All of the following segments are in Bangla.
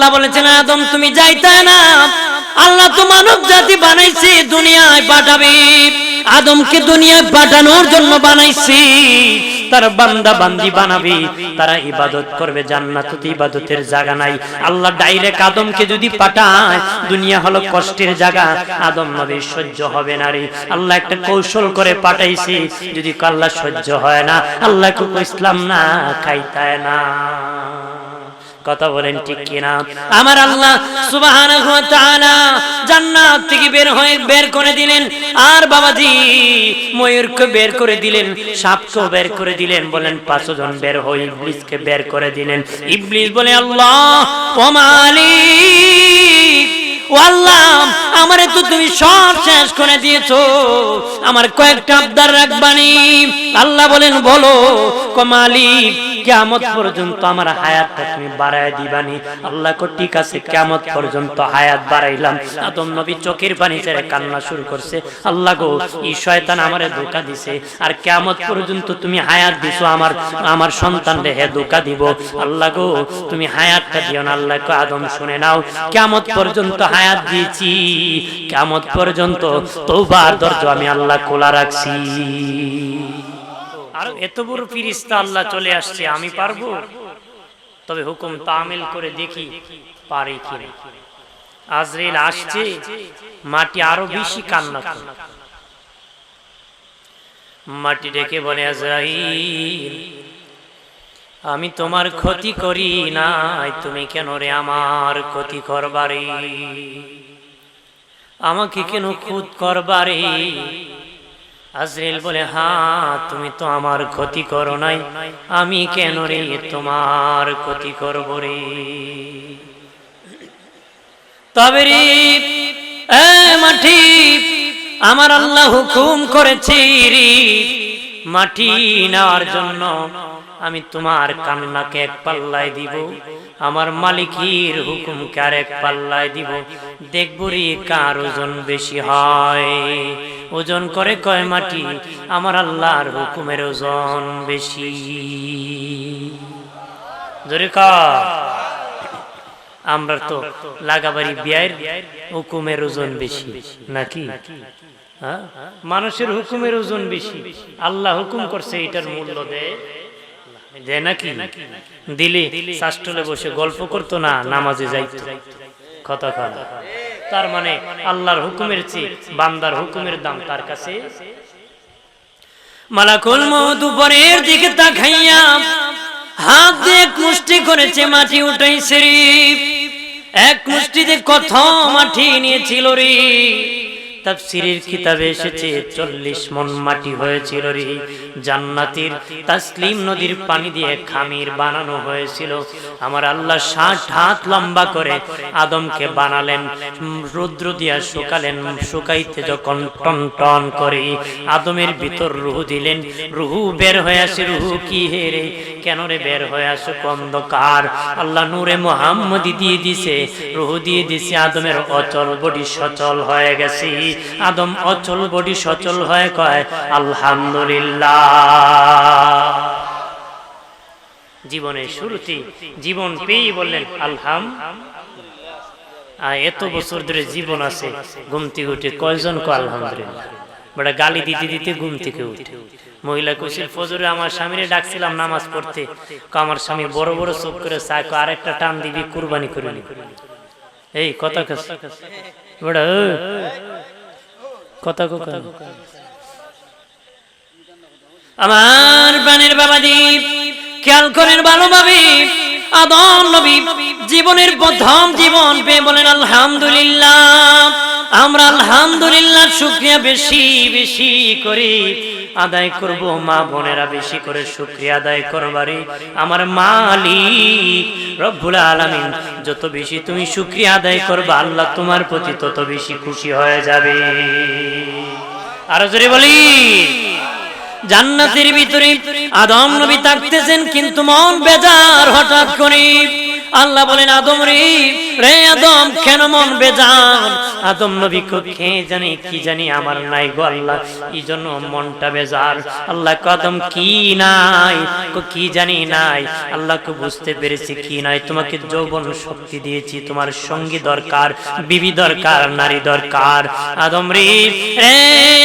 আল্লাহ বলেছেন, আদম, তুমি যাইতে না। আল্লাহ তো মানব জাতি বানাইছে, দুনিয়ায় পাঠাবে। আদমকে দুনিয়ায় পাঠানোর জন্য বানাইছি। তার বান্দা বান্দি বানাবি। তারা ইবাদত করবে, জান্নাত ইবাদতের জায়গা নাই। আল্লাহ ডাইরেক্ট আদমকে যদি পাঠায়, দুনিয়া হলো কষ্টের জায়গা। আদম নবীর সহ্য হবে না রে। আল্লাহ একটা কৌশল করে পাঠাইছি। যদি আল্লাহ সহ্য হয় না, আল্লাহ ইসলাম না খাইতায় না। কথা বলেন ঠিক কিনা? আমার আল্লাহ সুবহানাহু ওয়া তাআলা জান্নাত থেকে বের হয়ে বের করে দিলেন। আর বাবাজি ময়ূরকে বের করে দিলেন সাপকেও বের করে দিলেন বলেন পাঁচজন বের হয়ে ইবলিসকে বের করে দিলেন। ইবলিস বলে আল্লাহ ও মালিক ও আল্লাহ আমারে তো তুমি সব শেষ করে দিয়েছ। আমার কয়েকটা আবদার রাখবানি। আল্লাহ বলেন বলো কমালিক কেমত পর্যন্ত আমার হায়াতটা তুমি বাড়ায় দিবানি। আল্লাহ কো, ঠিক আছে কেমত পর্যন্ত হায়াত বাড়াইলাম। আদম নবী চোখের পানি ছেড়ে কান্না শুরু করছে। আল্লাহ গো, এই শয়তান আমারে ধোকা দিছে। আর কেমত পর্যন্ত তুমি হায়াত দিছো আমার আমার সন্তান হে ধোকা দিব। আল্লাহ গো, তুমি হায়াতটা দিও না। আল্লাহ কো, আদম, শুনে নাও কেমত পর্যন্ত হায়াত দিয়েছি। কেমত পর্যন্ত তৌবার দরজা আমি আল্লাহ খোলা রাখছি। আর এত বড় ফিরিস্তা আল্লাহ চলে আসছে আমি পারব? তবে হুকুম তামিল করে দেখি পারি কি আজরেল আসছে মাটি আরও বেশি কান্না করে। মাটি ডেকে বলে আজরাইল আমি তোমার ক্ষতি করি নাই তুমি কেন রে আমার ক্ষতি করবারে? আমাকে কেন খুদ করবারে? আজরেল বলে হ্যাঁ তুমি তো আমার ক্ষতি করো নাই। আমি কেন রে তোমার ক্ষতি করব রে? তবে রে মাটি, আমার আল্লাহ হুকুম করেছি রে। মাটি নেওয়ার জন্য আমি তোমার কান্নাকে এক পাল্লায় দিব। আমার মালিকের হুকুমকে আর এক পাল্লায় দিব। দেখব রে কার ওজন বেশি হয়? ওজন করে কয় মাটি? আমার আল্লাহর হুকুমের ওজন বেশি। জোরে আমরা তো লাগাবাড়ি বিয়ের হুকুমের ওজন বেশি, নাকি? হ্যাঁ? মানুষের হুকুমের ওজন বেশি। আল্লাহ হুকুম করছে, এটার মূল্য দেয় দেয় নাকি? দিলে শাস্টলে বসে গল্প করতো না, নামাজে যাইতো। কথা তার মানে আল্লাহর হুকুমের চেয়ে বান্দার হুকুমের দাম তার কাছে। মালাকুল মৌত উপরের দিকে তাকাইয়া হাত দিয়ে এক মুষ্টি করেছে, মাটি উঠাইছে রে এক মুষ্টিতে কত মাটি নিয়েছিল রে। তাফসিরের কিতাবে এসেছে, চল্লিশ মন মাটি হয়েছিল রে। জান্নাতের তাসলিম নদীর পানি দিয়ে খামির বানানো হয়েছিল। আমার আল্লাহ ষাট হাত লম্বা করে আদমকে বানালেন, রুদ্র দিয়া শুকালেন, শুকাইতে যখন টন টন করে আদমের ভিতর রুহু দিলেন। রুহু বের হয়ে আসে, রুহু কি হে রে? কেন রে বের হয়ে আসে অন্ধকার? আল্লাহ নূরে মোহাম্মদি দিয়ে দিছে, রুহু দিয়ে দিছে, আদমের অচল বডি সচল হয়ে গেছে। আদম অচল বডি সচল হয়ে কয়, আলহামদুলিল্লাহ। জীবনের শুরুতে জীবন পেয়ে বললেন আলহাম এত বছর ধরে জীবন আছে থেকে উঠে কয়জন কো আলহামদুলিল্লাহ। বড় গালি দিতে দিতে ঘুম থেকে উঠে। মহিলা কুশিল ফজরে আমার স্বামীরে ডাকছিলাম নামাজ পড়তে। আমার স্বামী বড় বড় চোখ করে চায়। কো আরেকটা টান দিবি, কুরবানি করে এই কথা বড় আমার বানের বাবা দ্বীপ খেয়াল করেন ভালোভাবে। আদম নবী জীবনের প্রথম জীবন পেয়ে বলেন, আলহামদুলিল্লাহ। আমরা আলহামদুলিল্লাহ শুক্রিয়া বেশি বেশি করি আদায় করব, মা বোনেরা বেশি করে শুক্রিয়া আদায় করবারে আমার মালিক রব্বুল আলামিন, যত বেশি তুমি শুক্রিয়া আদায় করবা, আল্লাহ তোমার প্রতি তত বেশি খুশি হয়ে যাবে। আরও জোরে বলি। জান্নাতের ভিতরে আদম নবী থাকতেছেন কিন্তু মন বেজার হঠাৎ করে। আল্লাহ বলেন, আদম রে রে আদম, কেন মন বেজান আদম নবী কো খেয়ে জানি, কি জানি আমার নাই গো আল্লাহ? এই মনটা বেজার আল্লাহ কদম কি নাই? কো, কি জানি নাই? আল্লাহ কো, বুঝতে পেরেছি কি নাই। তোমাকে যৌবন শক্তি দিয়েছি, তোমার সঙ্গী দরকার, বিবি দরকার, নারী দরকার। আদম রে রে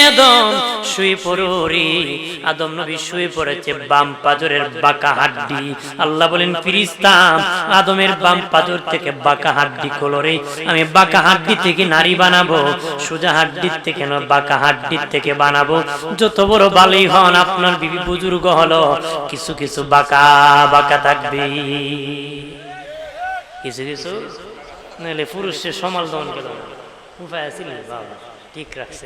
আদম, শুয়ে পড়ো রে। আদম নবী শুয়ে পড়েছে বাম পাজরের বাঁকা হাড্ডি। আল্লাহ বলেন ফিরিস্তাম আদমের বাম পাজর থেকে বাঁকা হাড্ডি কলরে আমি বাঁকা হাড্ডি থেকে নারী বানাবো, সোজা হাড্ডির থেকে না বাঁকা হাড্ডির থেকে বানাবো। যত বড় বালি হন আপনার বিবি বুজুর্গ হলো, কিছু কিছু বাঁকা বাঁকা থাকবে। কিছু কিছু? নাহলে পুরুষের সমাল দমন কেন উপায় আছিল বাবা, ঠিক রাখছে।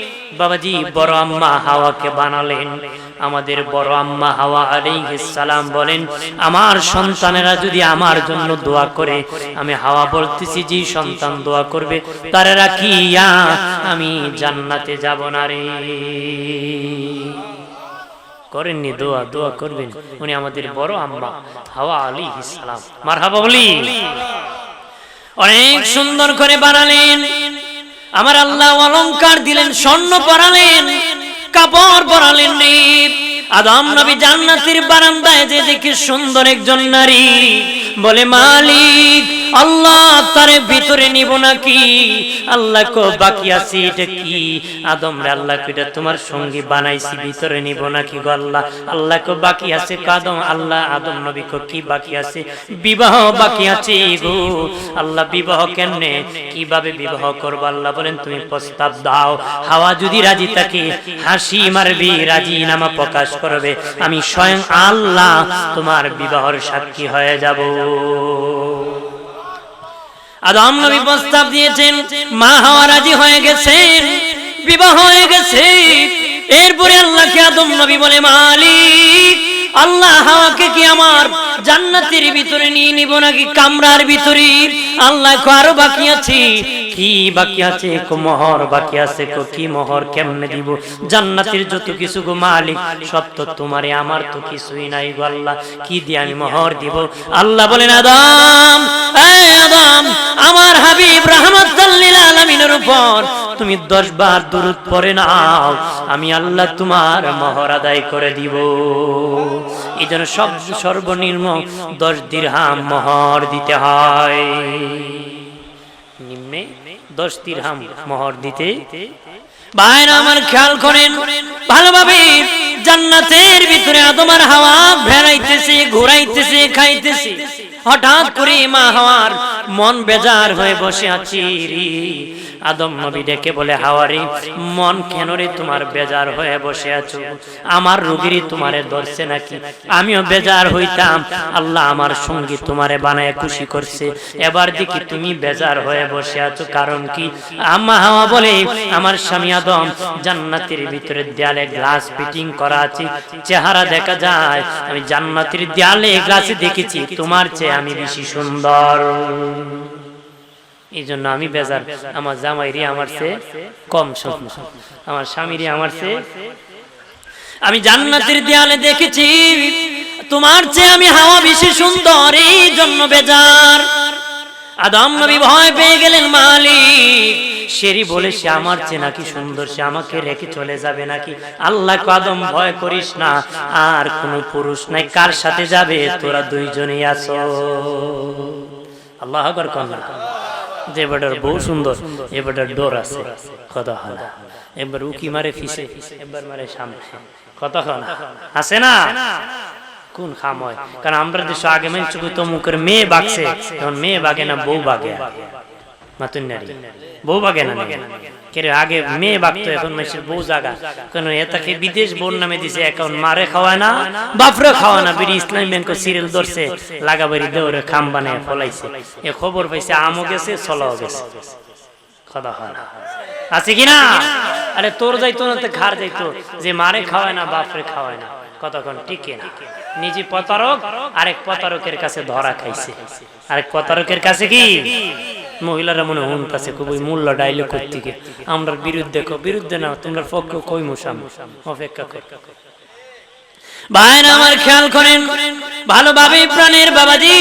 বাবাজি বড় আম্মা হাওয়াকে বানালেন। আমাদের বড় আম্মা হাওয়া আলাইহিস সালাম বলেন আমার সন্তানেরা যদি আমার জন্য দোয়া করে আমি হাওয়া বলতেছি যে সন্তান দোয়া করবে। তারা রাখিয়া আমি জান্নাতে যাব না রে। করেননি দোয়া দোয়া করবেন। উনি আমাদের বড় আম্মা হাওয়া আলাইহিস সালাম। মারহাবা বলি। অনেক সুন্দর করে বানালেন। আমার আল্লাহ অলংকার দিলেন স্বর্ণ পরালেন কাপড় পরালেন আদম নবী জান্নাতের বারান্দায় যে দেখে সুন্দর একজন নারী বলে মালিক আল্লাহ তারে ভিতরে নিব নাকি? আল্লাহ কো বাকি আছে এটা কি? আদম রে আল্লাহ কো এটা তোমার সঙ্গী বানাইছি ভিতরে নিব নাকি গো আল্লাহ? আল্লাহ কো বাকি আছে কাদম আল্লাহ আদম নবী কো কি বাকি আছে? বিবাহ বাকি আছে গো। আল্লাহ বিবাহ কেমনে? কীভাবে বিবাহ করব? আল্লাহ বলেন তুমি প্রস্তাব দাও। হাওয়া যদি রাজি থাকে হাসি মারবি রাজি নামা প্রকাশ করবে, আমি স্বয়ং আল্লাহ তোমার বিবাহর সাক্ষী হয়ে যাব। আদম নবী প্রস্তাব দিয়েছেন, মা হওয়া রাজি হয়ে গেছেন বিবাহ হয়ে গেছে, এরপরে আল্লাহকে আদম নবী বলে মালিক। আল্লাহ হাওয়াকে কি আমার জান্নাতের ভিতরে নিয়ে নিব নাকি কামরার ভিতরে? আল্লাহ আরও বাকি আছে। কি বাকি আছে? কো মোহর বাকি আছে। কো কি মোহর কেমনে দিব? জান্নাতের যত কিছু গো মালিক, সব তো তোমারে, আমার তো কিছুই নাই গো আল্লাহ। কি দিয়ে আমি মোহর দিব? আল্লাহ বলেন, আদম, এই আদম, আমার হাবিব রাহমাতুল লিল আলামিনের উপর তুমি দশ বার দূরত পড়ে নাও। আমি আল্লাহ তোমার মোহর আদায় করে দিব। এই জন্য সব সর্বনিম্ন দশ দিরহাম মহর দিতে হয়। নিম্নে দশ দিরহাম মহর দিতে। ভাইরা আমার খেয়াল করেন, ভালোভাবে জান্নাতের ভিতরে আদমার হাওয়া ভেড়াইতেছে, ঘোরাইতেছে, খাইতেছে। হঠাৎ করে মা হওয়ার মন বেজার হয়ে বসে আছি। আদম নবী ডেকে বলে, হাওয়ারি, মন কেন রে তোমার বেজার হয়ে বসে আছো? আমার রোগীরই তোমারে ধরছে নাকি? আমিও বেজার হইতাম। আল্লাহ আমার সঙ্গী তোমারে বানায় খুশি করছে। এবার দেখি তুমি বেজার হয়ে বসে আছো, কারণ কি? আম্মা হাওয়া বলে, আমার স্বামী আদম জান্নাতের ভিতরে দেয়ালে গ্লাস ফিটিং করা আছে, চেহারা দেখা যায়। আমি জান্নাতের দেয়ালে গ্লাসে দেখেছি, তোমার চেয়ে আমি বেশি সুন্দর। এই জন্য আমি বেজার। আমার জামাইরি আমার চেয়ে কম সুন্দর আমার স্বামীরি আমার চেয়ে আমি জান্নাতের দেয়ালে দেখেছি, তোমার চেয়ে আমি হাওয়া বেশি সুন্দর এই জন্য বেজার। আদম নবী ভয় পেয়ে গেলেন মালিক। সেরি বলে, সে আমার চেয়ে নাকি সুন্দর, সে আমাকে রেখে চলে যাবে নাকি? আল্লাহ কদম ভয় করিস না। আর কোন পুরুষ নাই, কার সাথে যাবে? তোরা দুইজনেই আছো। আল্লাহ আকবার যে বেটার বউ সুন্দর, এ বেটার ডোর আছে। কত হয় এবার উকি মারে ফিসে, এবার মারে সামনে। কত হয় আছে না? কোন খাম হয়? কারণ আমরা দেশ আগে মেয়ে চুকি তো মুখের মেয়ে বাগছে, তখন মেয়ে বাগে না বউ বাগে? মাতুন নারী। বউ বাগে না কেরে আগে মেয়ে বাগতো এখন বউ জাগা। কেন এটাকে বিদেশ বোন নামে দিছে এখন মারে খাওয়ায় না বাপরে খাওয়ায় না। বিড়ি ইসলাম ব্যাংক সিরিয়াল ধরছে লাগাবাড়ি দেওরে খাম বানায় ফলাইছে। এ খবর পাইছে আমও গেছে চলাও গেছে। হয় না আছে কিনা আরে তোর যাইতো না তো ঘর যাইতো। যে মারে খাওয়ায় না বাপরে খাওয়ায় না। কতক্ষণ টিকে না। নিজে প্রতারক আরেক প্রতারকের কাছে ধরা খাইছে। আরেক প্রতারকের কাছে কি? মহিলারা মনে হন কাছে খুবই মূল্য ডাইলে করতে আমরা বিরুদ্ধে কো বিরুদ্ধে না তোমরা পক্ষ কই মুসাম? অপেক্ষা কর। ভাইরা আমার খেয়াল করেন ভালোভাবে প্রাণের বাবাজি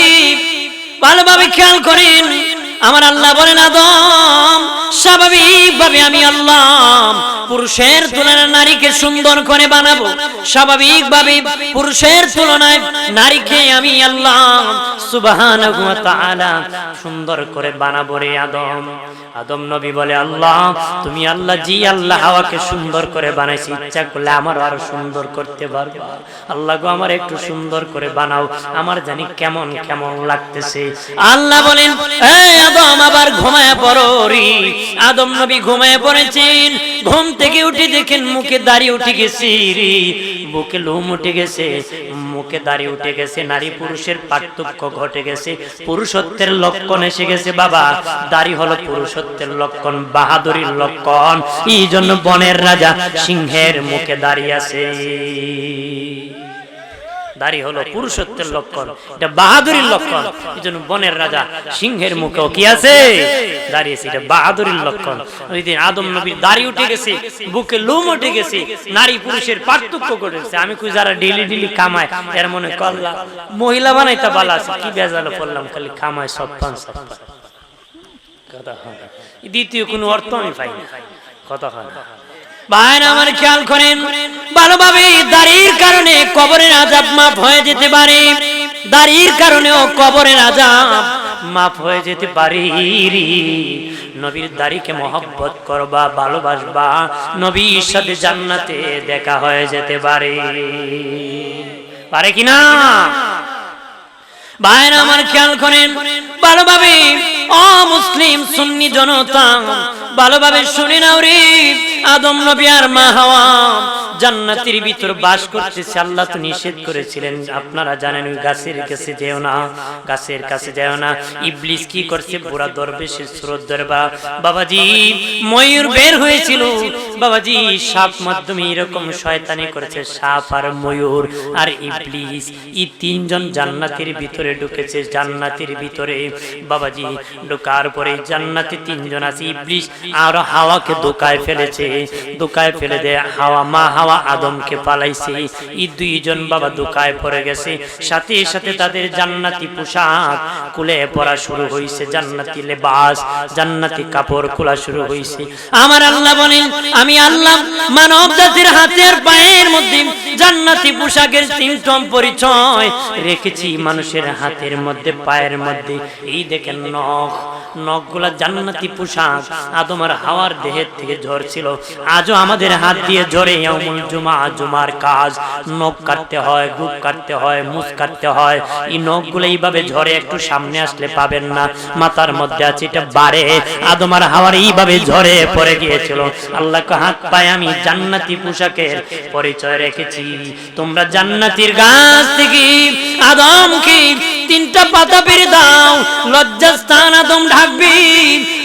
ভালোভাবে খেয়াল করেন। আমার আল্লাহ বলেন, আদম স্বাভাবিক ভাবে আমি আল্লাহ, পুরুষের তুলনায় নারীকে সুন্দর করে বানাবো। স্বাভাবিক ভাবে পুরুষের তুলনায় নারীকে আমি আল্লাহ সুন্দর করে বানাবো রে আদম। আদম নবী বলে, আল্লাহ, তুমি আল্লাহ, জি আল্লাহ হাওয়াকে সুন্দর করে বানাইছি। ইচ্ছা করলে আমার আরও সুন্দর করতে পারবা। আল্লাহ গো, আমার একটু সুন্দর করে বানাও। আমার জানি কেমন কেমন লাগতেছে। আল্লাহ বলেন আদম আবার ঘুমায় পড়ো আদম নবী ঘুমায় পড়েছেন। ঘুম থেকে উঠে দেখেন মুখে দাঁড়িয়ে উঠে গেছে রে। বুকে লোম উঠে গেছে, মুখে উঠে গেছে, নারী পুরুষের পার্থক্য ঘটে গেছে, পুরুষত্বের লক্ষণ এসে গেছে বাবা। দাড়ি হলো পুরুষত্বের লক্ষণ, বাহাদুরির লক্ষণ। এই জন্য বনের রাজা সিংহের মুখে দাঁড়িয়ে আছে। দাড়ি হলো পুরুষত্বের লক্ষণ এটা বাহাদুরির লক্ষণ। এই জন্য বনের রাজা সিংহের মুখেও কি আছে? দাঁড়িয়েছে এটা বাহাদুরির লক্ষণ। ওই দিন আদম নবীর দাড়ি উঠে গেছে বুকে লুম উঠে গেছে নারী পুরুষের পার্থক্য ঘটেছে আমি কই যারা ডেলি ডেলি কামায় এর মনে করলাম মহিলা বানাইতে বালা আছে কি বেজালো করলাম খালি কামায় সব পান সব পান। কথা হয় দ্বিতীয় কোনো অর্থ আমি পাই না কথা হয়। ভাইরা আমার খেয়াল করেন। ভালোভাবে দাড়ির কারণে কবরের আজাব মাফ হয়ে যেতে পারে। দাড়ির কারণেও কবরের আজাব মাফ হয়ে যেতে পারে নবীর দাড়িকে মহব্বত করবা, ভালোবাসবা, নবীর সাথে জান্নাতে দেখা হয়ে যেতে পারে। পারে কিনা ভাইরা আমার খেয়াল করেন, ভালোভাবে অ মুসলিম সুন্নি জনতা, ভালোভাবে শুনে নাও রে। আদম নবী আর মা হাওয়া জান্নাতের ভিতর বাস করতেছে, আল্লাহ তো নিষেধ করেছিলেন। আপনারা জানেন ওই গাছের কাছে যেও না, গাছের কাছে যেও না। ইবলিস কি করছে? বুড়া দরবেশের স্রোত দরবা বাবাজি, ময়ূর বের হয়েছিল। বাবাজি, সাপ মাধ্যমে এরকম শয়তানি করেছে, সাপ আর ময়ূর আর ইবলিস। এই তিনজন জান্নাতের ভিতরে ঢুকেছে, জান্নাতের ভিতরে। বাবাজি, ঢোকার পরে জান্নাতে তিনজন আছে, ইবলিস আর হাওয়াকে দোকায় ফেলেছে। দোকায় ফেলে দেয় হাওয়া মা হাওয়া আদমকে পালাইছে। এই দুইজন বাবা দোকায় পড়ে গেছে। সাথে সাথে তাদের জান্নাতি পোশাক কুলে পরা শুরু হয়েছে জান্নাতি লেবাস, জান্নাতি কাপড় খোলা শুরু হয়েছে আমার আল্লাহ বলেন, আমি আল্লাহ মানব জাতির হাতের পায়ের মধ্যে জান্নাতি পোশাকের সিমটম পরিচয় রেখেছি মানুষের হাতের মধ্যে, পায়ের মধ্যে। এই দেখেন নখ, নখগুলা জান্নাতি পোশাক। আদমার হাওয়ার দেহের থেকে ঝরছিল। আজও আমাদের হাত দিয়ে ঝরে ইয়ামুল জুমা, জুমার কাজ। নখ কাটতে হয় গুপ কাটতে হয় মুখ কাটতে হয়। এই নখগুলো এইভাবে ঝরে, একটু সামনে আসলে পাবেন না। মাথার মধ্যে আছে, এটা বাড়ে। আদমার হাওয়ার এইভাবে ঝরে পড়ে গিয়েছিল। আল্লাহকে হাত পায়ে আমি জান্নাতি পোশাকের পরিচয় রেখেছি। তোমরা জান্নাতির গাছ থেকে আদমকে তিনটা পাতা পেরে দাও, লজ্জাস্থান আদম ঢাকবি,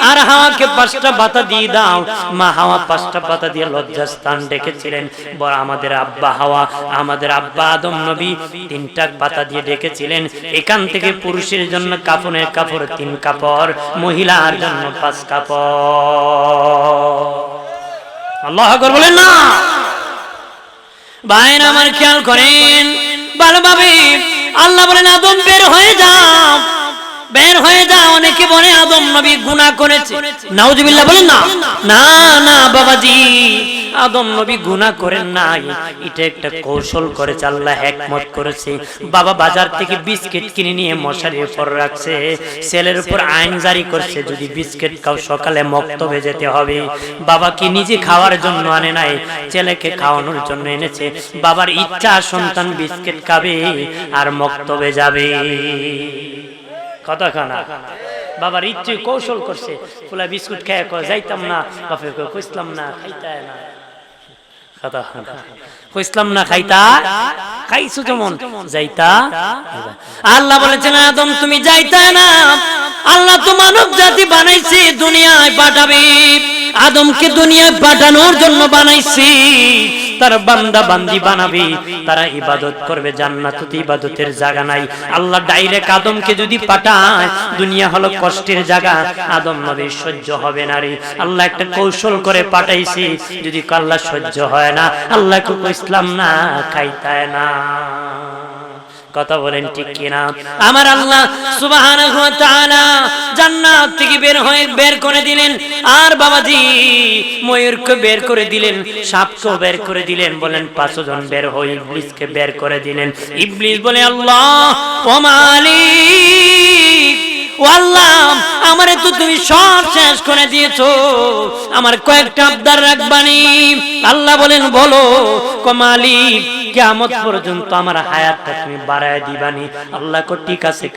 আর হাওয়াকে পাঁচটা পাতা দিয়ে দাও। মা হাওয়া পাঁচটা পাতা দিয়ে লজ্জাস্থান ডেকেছিলেন। বড় আমাদের আব্বা হাওয়া, আমাদের আব্বা আদম নবী তিনটা পাতা দিয়ে ডেকেছিলেন। এখান থেকে পুরুষের জন্য কাপড়ের কাপড় তিন কাপড়, মহিলার জন্য পাঁচ কাপড়। আল্লাহ বলেন না। ভাইয়ের আমার খেয়াল করেন, ভালোভাবে আল্লাহ বলেন, আদম, বের হয়ে যাও। বের হয়ে যা অনেকে বলে, আদম নবী গুনাহ করেছে। নাউজুবিল্লাহ বলেন না। না না, বাবাজি। আদম নবী গুনাহ করেন নাই। এটা একটা কৌশল করেছে, আল্লাহ একমত করেছে। বাবা বাজার থেকে বিস্কিট কিনে নিয়ে মশারির উপর রাখছে। ছেলের উপর আইন জারি করছে, যদি বিস্কিট খাও, সকালে মক্তবে যেতে হবে। বাবা কি নিজে খাওয়ার জন্য আনে নাই? ছেলেকে খাওয়ানোর জন্য এনেছে। বাবার ইচ্ছা, সন্তান বিস্কিট খাবে আর মক্তবে যাবে। কথা খানা বাবার ইচ্ছে কৌশল করছে। ফুলা বিস্কুট খেয়ে যাইতাম না বাপে কইসলাম না খাইতে না। কথা খানা কইসলাম না, খাইতা? খাইছো যেমন, যাইতা? আল্লাহ বলেছেন, আদম, তুমি যাইতা না। আল্লাহ তো মানব জাতি বানাইছি, দুনিয়ায় পাঠাবে। আদমকে দুনিয়ায় পাঠানোর জন্য বানাইছি। তার বান্দা বান্দি বানাবি, তারা ইবাদত করবে, জান্নাত ইবাদতের জায়গা নাই। আল্লাহ ডাইরেক্ট আদমকে যদি পাঠায়, দুনিয়া হলো কষ্টের জায়গা, আদম নবী সহ্য হবে না রে। আল্লাহ একটা কৌশল করে পাঠাইছি, যদি কাল্লা সহ্য হয় না, আল্লাহ কুকু ইসলাম না খাইতায় না। কথা বলেন ঠিক কিনা? আমার আল্লাহ সুবহানাহু ওয়া তাআলা জান্নাত থেকে বের হয়ে বের করে দিলেন। আর বাবাজি ময়ূরকে বের করে দিলেন সাপকে বের করে দিলেন বলেন পাঁচশো জন বের হয়ে ইবলিসকে বের করে দিলেন। ইবলিস বলে আল্লাহ ও মালিক আল্লাহ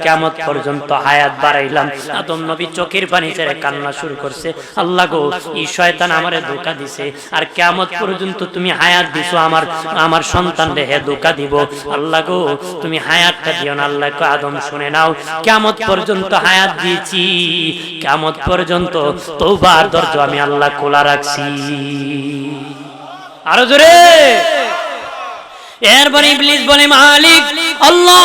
কেমত পর্যন্ত হায়াত বাড়াইলাম। আদম নবী চোখের পানি ছেড়ে কান্না শুরু করছে। আল্লাহ গো শয়তান আমারে ধোকা দিছে। আর কেমত পর্যন্ত তুমি হায়াত দিছো আমার আমার সন্তান হে ধোকা দিব। আল্লাহ গো, তুমি হায়াতটা দিও না। আল্লাহ কো, আদম শুনে নাও। কেমত পর্যন্ত হায়াত দিয়েছি। কেমন পর্যন্ত তোবার দরজা আমি আল্লাহ খোলা রাখছি। আরও জোরে। এরপরে ইবলিস বলে, মালিক আল্লাহ,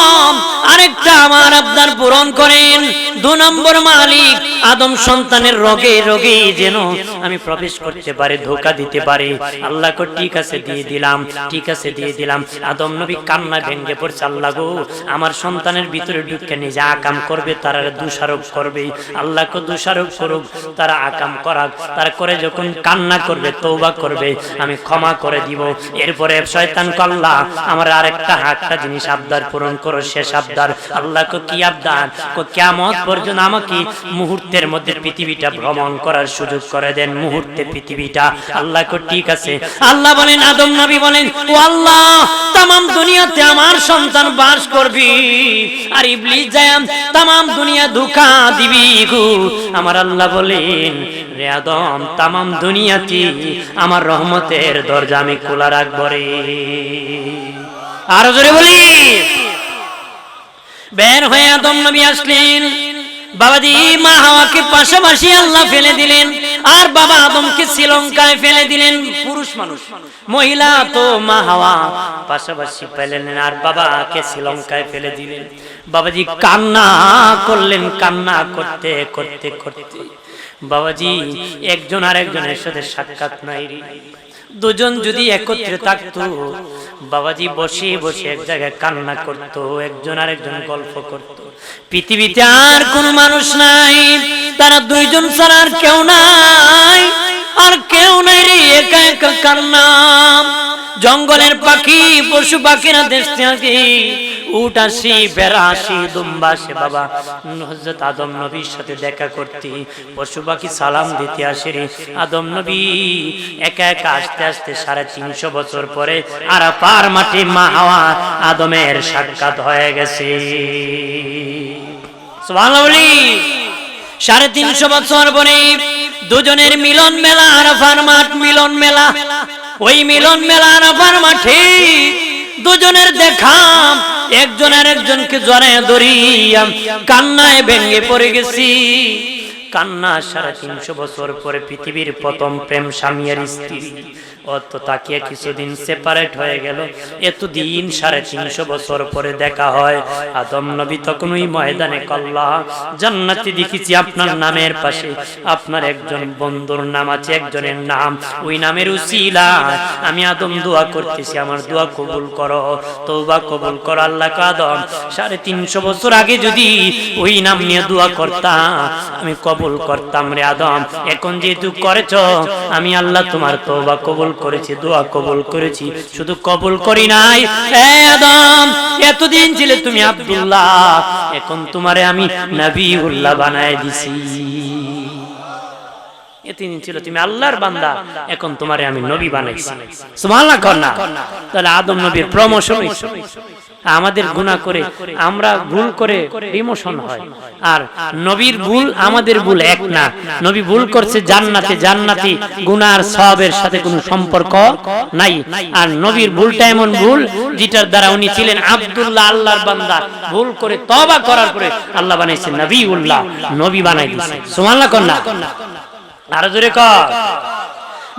আরেকটা আমার পূরণ করেন। দু নম্বর মালিক, আদম সন্তানের রোগে রোগে যেন আমি প্রবেশ করতে পারি, ধোকা দিতে পারি। আল্লাহ ঠিক আছে, দিয়ে দিলাম, ঠিক আছে, দিয়ে দিলাম। আদম নবী কান্না ভেঙ্গে পড়ছে, আল্লাহ গো, আমার সন্তানের ভিতরে ঢুকে নিজে আকাম করবে, তারা দোষারোপ করবে আল্লাহ দোষারোপ করুক, তারা আকাম করাক, তারা করে যখন কান্না করবে তৌবা করবে, আমি ক্ষমা করে দিব। এরপরে শয়তান কল্লা, আমার আরেকটা হাতটা জিনিস আবদার পূরণ করো শেষ আবদার আল্লাহ কো কি আবদার কো কিয়ামত পর্যন্ত আমাকে মুহূর্তের মধ্যে পৃথিবীটা ভ্রমণ করার সুযোগ করে দেন, মুহূর্তে পৃথিবীটা। আল্লাহ কো ঠিক আছে। আল্লাহ বলেন, আদম নবী বলেন, ও আল্লাহ, তামাম দুনিয়াতে আমার সন্তান বাস করবি। আর ইবলিস যায় তামাম দুনিয়া ধোকা দিবি গো। আমার আল্লাহ বলেন, রে আদম, তামাম দুনিয়াতে আমার রহমতের দরজা আমি খোলা রাখব রে। আরও জোরে বলি। বের হয়ে আদম নবী আসলেন। বাবাজি, মা হাওয়াকে পাশাপাশি আল্লাহ ফেলে দিলেন। আর বাবা আদমকে শ্রীলঙ্কায় ফেলে দিলেন। পুরুষ মানুষ, মহিলা তো মা হাওয়া পাশাপাশি ফেলেন আর বাবাকে শ্রীলঙ্কায় ফেলে দিলেন। বাবাজি, কান্না করলেন, কান্না করতে করতে করতে। বাবাজি, একজন আর একজনের সাথে সাক্ষাৎ নাই। দুজন যদি একত্রে থাকতো বাবাজি বসে বসে এক জায়গায় কান্না করতো একজন আর একজন গল্প করত। পৃথিবীতে আর কোন মানুষ নাই তারা দুইজন ছাড়া আর কেউ নাই। আর কেউ নাই রে একা একা কান্না জঙ্গলের পাখি, পশু পাখিরা দেখতে আগে উট আসি, বেড়া আসি, দুম্বা আসে, বাবা। হজরত আদম নবীর সাথে দেখা করতে, পশু পাখি সালাম দিতে আসে রে। আদম নবী একা একা আসতে আসতে সাড়ে তিনশো বছর পরে আর পার মাঠে মা হাওয়া আদমের সাক্ষাৎ হয়ে গেছে। বলি। সাড়ে তিনশো বছর পরে দুজনের মিলন মেলা, আরাফার মাঠ মিলন মেলা। ওই মিলন মেলা, আরাফার মাঠে দুজনের দেখাম একজন আর একজনকে জড়ায় ধরিয়া কান্নায় ভেঙে পড়ে গেছি। কান্না সাড়ে তিনশো বছর পরে পৃথিবীর প্রথম প্রেম স্বামী আর স্ত্রী। অত তাকিয়ে কিছুদিন সেপারেট হয়ে গেল। এতদিন সাড়ে তিনশো বছর পরে দেখা হয়। আদম নবী তখন ওই ময়দানে কল্লা। জান্নাতি দেখেছি আপনার নামের পাশে। আপনার একজন বন্ধুর নাম আছে, একজনের নাম। ওই নামের উসিলা। আমি আদম দোয়া করতেছি, আমার দোয়া কবুল করো। তৌবা কবুল করো আল্লাহ কাদম সাড়ে তিনশো বছর আগে যদি ওই নাম নিয়ে দোয়া করতাম, আমি কবুল করতাম রে আদম। এখন যেহেতু করেছ, আমি আল্লাহ তোমার তৌবা কবুল করেছি, দোয়া কবুল করেছি। শুধু কবুল করি নাই। আদম, এতদিন ছিলে তুমি আব্দুল্লাহ, এখন তোমারে আমি নবী উল্লাহ বানায় দিছি। এতদিন এখন তোমারে আমি নবী বানাইছি। তাহলে আদম নবীর প্রমোশন আমাদের গুনাহ করে আমরা ভুল করে ডিমোশন হয়। আর নবীর ভুল আমাদের ভুল এক না। নবী ভুল করছে জান্নাতে জান্নাতি। গুনার সওয়াবের সাথে কোনো সম্পর্ক নাই। আর নবীর ভুলটা এমন ভুল যেটার দ্বারা উনি ছিলেন আব্দুল্লাহ আল্লাহর বান্দা। ভুল করে তওবা করার পরে আল্লাহ বানাইছেন নবীউল্লাহ। নবী বানাই দিয়েছে সুবহানাল্লাহ কর না। আরও জোরে কর।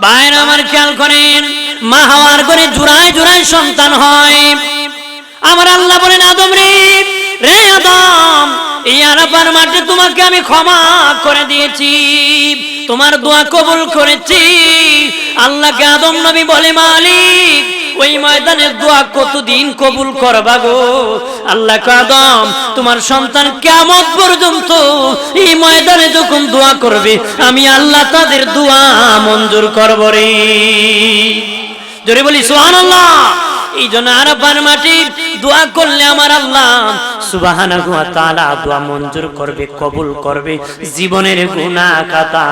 বাইরে আমার খেয়াল করেন মা হওয়ার করে জোড়ায় জোড়ায় সন্তান হয়। আমার আল্লাহ বলেন, আদম রে রে আদম, এই আরাফার মাঠে তোমাকে আমি ক্ষমা করে দিয়েছি, তোমার দোয়া কবুল করেছি। আল্লাহকে আদম নবী বলে, মালিক, ওই ময়দানের দোয়া কতদিন কবুল করবা গো? আল্লাহ আদম, তোমার সন্তান কেমন পর্যন্ত এই ময়দানে যখন দোয়া করবে, আমি আল্লাহ তাদের দোয়া মঞ্জুর করব রে। জোরে বলি সোহান আল্লাহ এই জন্য আরাফার মাটি দোয়া করলে আমার আল্লাহ সুবহানাহু ওয়া তাআলা মঞ্জুর করবে, কবুল করবে, জীবনের গুনাহ খাতা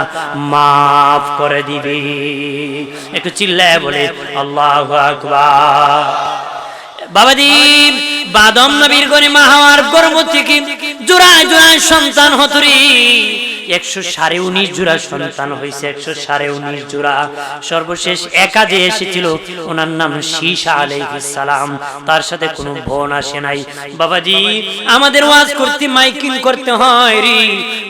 maaf করে দিবে। একটু চিল্লায় বলে, আল্লাহু আকবার। বাবাজি বাদম নবীর গনে মা হওয়ার গর্ভ থেকে জোড়ায় জোড়ায় সন্তান হতরি। একশো সাড়ে উনিশ জোড়া সন্তান হয়েছে, একশো সাড়ে উনিশ জোড়া। সর্বশেষ একা যে এসেছিল, ওনার নাম শীশা সালাম। তার সাথে কোনো বোন আসে নাই। বাবাজি, আমাদের ওয়াজ করতে মাইকিং করতে হয় রে,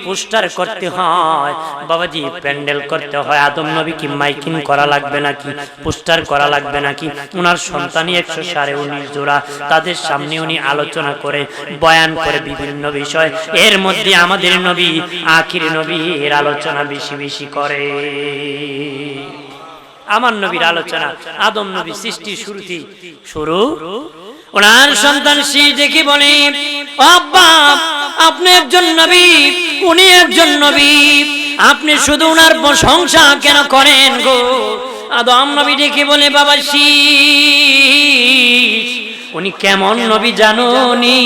পোস্টার করতে হয়। বাবাজি, প্যান্ডেল করতে হয়। আদম নবী কি মাইকিং করা লাগবে নাকি? পোস্টার করা লাগবে নাকি? ওনার সন্তানই একশো সাড়ে উনিশ জোড়া। তাদের সামনে উনি আলোচনা করে, বয়ান করে বিভিন্ন বিষয়। এর মধ্যে আমাদের নবী, আখির নবী এর আলোচনা বেশি বেশি করে। আমার নবীর আলোচনা, আদম নবী সৃষ্টি শুরুতে শুরু। ওনার সন্তান শি দেখি বলে আপনি একজন নবী, উনি একজন নবী। আপনি শুধু ওনার প্রশংসা কেন করেন গো? আদম নবী ডেকে বলে, বাবা শীষ উনি কেমন নবী জানুনি?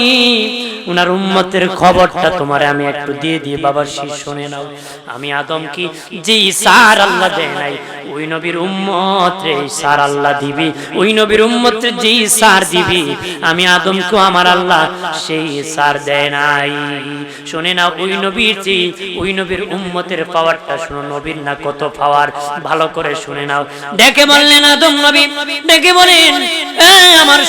উনার উম্মতের খবরটা তোমার আমি একটু দিয়ে দিয়ে বাবার শীষ শুনে নাও। আমি আদম কি? যে সার আল্লাহ দেয় নাই। ওই নবীর উম্মত রে, সার আল্লাহ দিবি। ওই নবীর উম্মত যে সার দিবি। আমি আদমকে আমার আল্লাহ সেই সার দেয় নাই। শুনে না ওই নবীর যে ওই নবীর উম্মতের পাওয়ারটা শুনো, নবীর না কত পাওয়ার ভালো করে শুনে নাও। ডেকে বললেন আদম নবী ডেকে বলেন আমার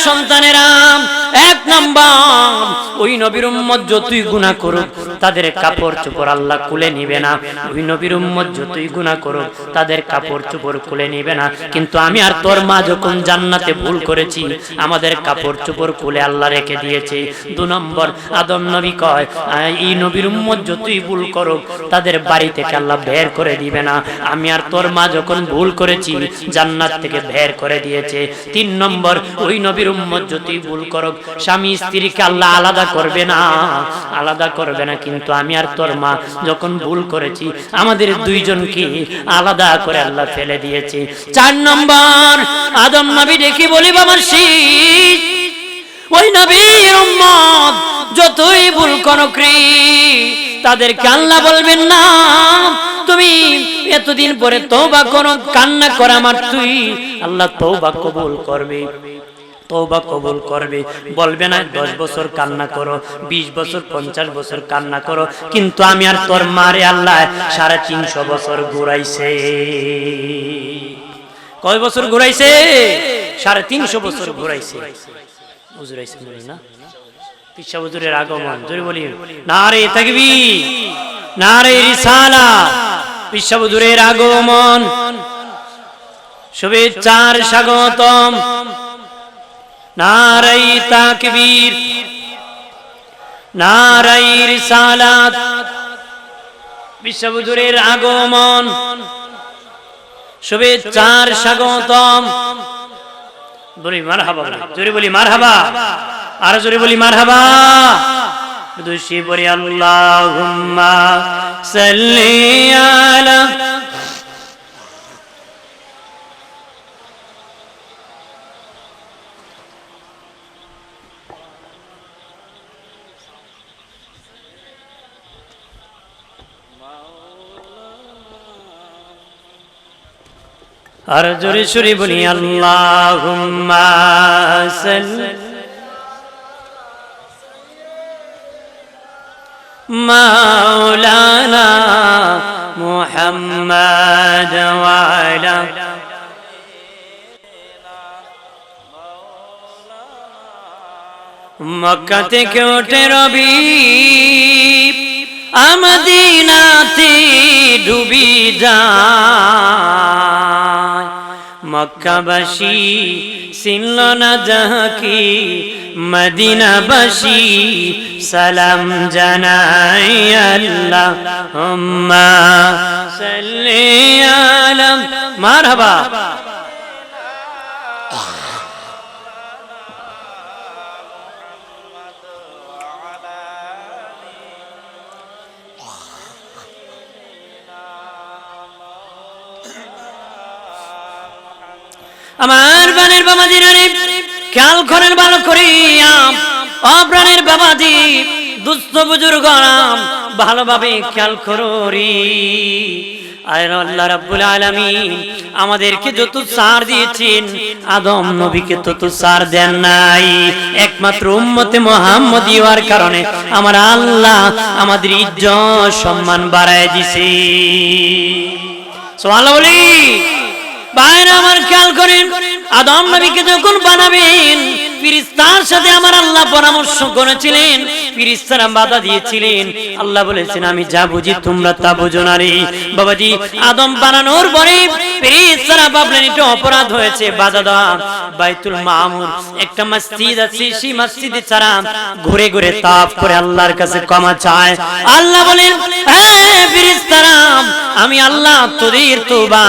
তাদের কিন্তু আমি আর তোর মা যখন জান্নাতে ভুল করেছি, আমাদের কাপড় চোপড় খুলে আল্লাহ রেখে দিয়েছে। দু নম্বর, আদম নবী কয় এই নবীর উম্মত যতই ভুল করুক, তাদের বাড়ি থেকে আল্লাহ বের করে দিবে না। আমি আর তোর মা যখন ভুল করেছি, জান্নাত থেকে বের করে দিয়েছে। তিন নম্বর, ওই নবীর উম্মত যতই ভুল করুক স্বামী স্ত্রীকে আল্লাহ আলাদা করবে না। আলাদা করবে না, কিন্তু আমি আর তোর মা যখন ভুল করেছি, আমাদের দুইজনকে আলাদা করে আল্লাহ ফেলে দিয়েছে। চার নম্বর, আদম নবী দেখি বলি বাবার শীষ ওই নবীর উম্মত যতই ভুল করো করি তাদেরকে আল্লাহ বলবেন না, তুমি এতদিন পরে তওবা করো, কান্না করা আমার তুই, আল্লাহ তওবা কবুল করবে। তৌবা কবুল করবে। বলবে না, দশ বছর কান্না করো, বিশ বছর, পঞ্চাশ বছর কান্না করো, কিন্তু আমি আর তোর মারে আল্লাহ সাড়ে তিনশো বছর ঘুরাইছে। কয় বছর ঘুরাইছে? সাড়ে তিনশো বছর ঘুরাইছে। বুঝরাইছে না? বলি হুজুরের আগমন। শুভেচ্ছার স্বাগতম। নারাই তাকবীর নারাই রিসালাত, বিশ্ববুজুরের আগমন, শুভেচ্ছার স্বাগতম বলি মারহাবা বলি। জোরে বলি মারহাবা, আর জোরে বলি মারহাবা দুষি বলি আল্লাহুম্মা সাল্লি আলা আর জোরে সুরে বলি আল্লাহ মাওলানা মুহাম্মদ মক্কা থেকে ওঠে রবি। আমদিনাতে ডুবি যায়। মক্কাবাসী চিনল না যাহাকি, মদিনাবাসী সালাম জানাই আল্লাহ হুম্মা সাল্লি আলা মারহাবা। আমার বানের বাবা দিনারে খেয়াল করেন ভালো করিয়া। অপ্রাণের বাবাজি দুস্থ বুজুর্গ ভালোভাবে খেয়াল করো। আর আমাদেরকে যত সার দিয়েছেন, আদম নবীকে তত সার দেন নাই। একমাত্র উম্মতে মুহাম্মদ হওয়ার কারণে আমার আল্লাহ আমাদের ইজ্জত সম্মান বাড়ায় দিছে। সুবহানাল্লাহ বলি। বাইরে আমার খেয়াল করেন আদম নবীকে যখন বানাবেন ফিরিস্তার সাথে আমার আল্লাহ পরামর্শ করেছিলেন, ফিরিস্তারা বাধা দিয়েছিলেন। আল্লাহ বলেছেন, আমি যা বুঝি তোমরা তা বুঝো না রে। বাবাজি, আদম বানানোর পরে ফিরিস্তারা ভাবলেন, এটা অপরাধ হয়েছে, বাধা দেওয়া। বাইতুল মামুর একটা মসজিদ আছে, সেই মসজিদে ছাড়া ঘুরে ঘুরে তাপ করে আল্লাহর কাছে ক্ষমা চায়। আল্লাহ বলেন হ্যাঁ ফিরিস্তারা, আমি আল্লাহ তোদের তোবা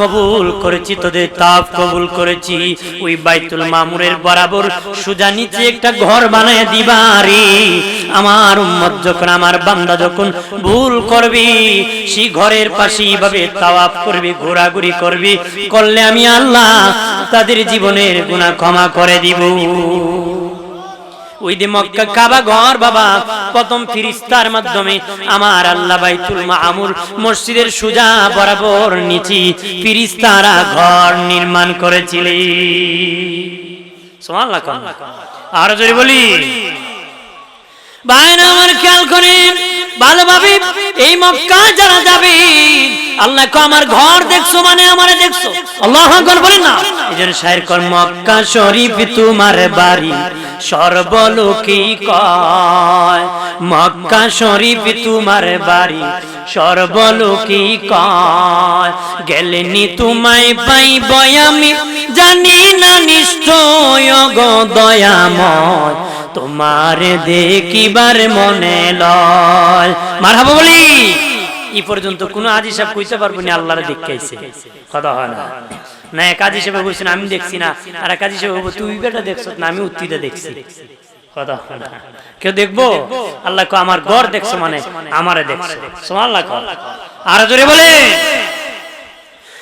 কবুল করেছি, তোদের তাপ কবুল করেছি। ওই বাইতুল মামুরের বরাবর সুজা নিচে একটা ঘর বানায় দিবারি আমার উম্মত যখন আমার বান্দা যখন ভুল করবি সেই ঘরের পাশে এইভাবে তাওয়াফ করবি, ঘোরাঘুরি করবি, করলে আমি আল্লাহ তাদের জীবনের গুনাহ ক্ষমা করে দিব। ওই যে মক্কা কাবা ঘর বাবা, প্রথম ফিরিস্তার মাধ্যমে আমার আল্লাহ বাইতুল মামুর মসজিদের সুজা বরাবর নিচি ফিরিস্তারা ঘর নির্মাণ করেছিলেন। আর জোরে বলি। বাইরে আমার খেয়াল করেন ভালোভাবে এই মক্কা যারা যাবে আল্লাহ কো আমার ঘর দেখছ মানে আমারে দেখছ? আল্লাহ আকবার বলেন না। এই জন্য শায়ের কর মক্কা শরীফ তোমার বাড়ি সর্বলোকী কয়। মক্কা শরীফ তোমার বাড়ি সর্বলোকী কয়। গেলেনি তোমায় পাইব আমি, জানি না নিশ্চয় গো দয়াময়। তোমার দেখিবার মনে লয়। মারহাবা বলি, ই পর্যন্ত কোন আজ হিসাব কইতে পারব না, আল্লাহর দেখাইছে কথা হয় না। না, এক কাজ হিসেবে আমি দেখছি না। আর এক কাজ তুই বেটা দেখছ না, আমি উত্তিটা দেখছি। কথা কেউ দেখব? আল্লাহ কো আমার ঘর দেখছ মানে আমারে দেখছ। আল্লাহ আর জোরে বলে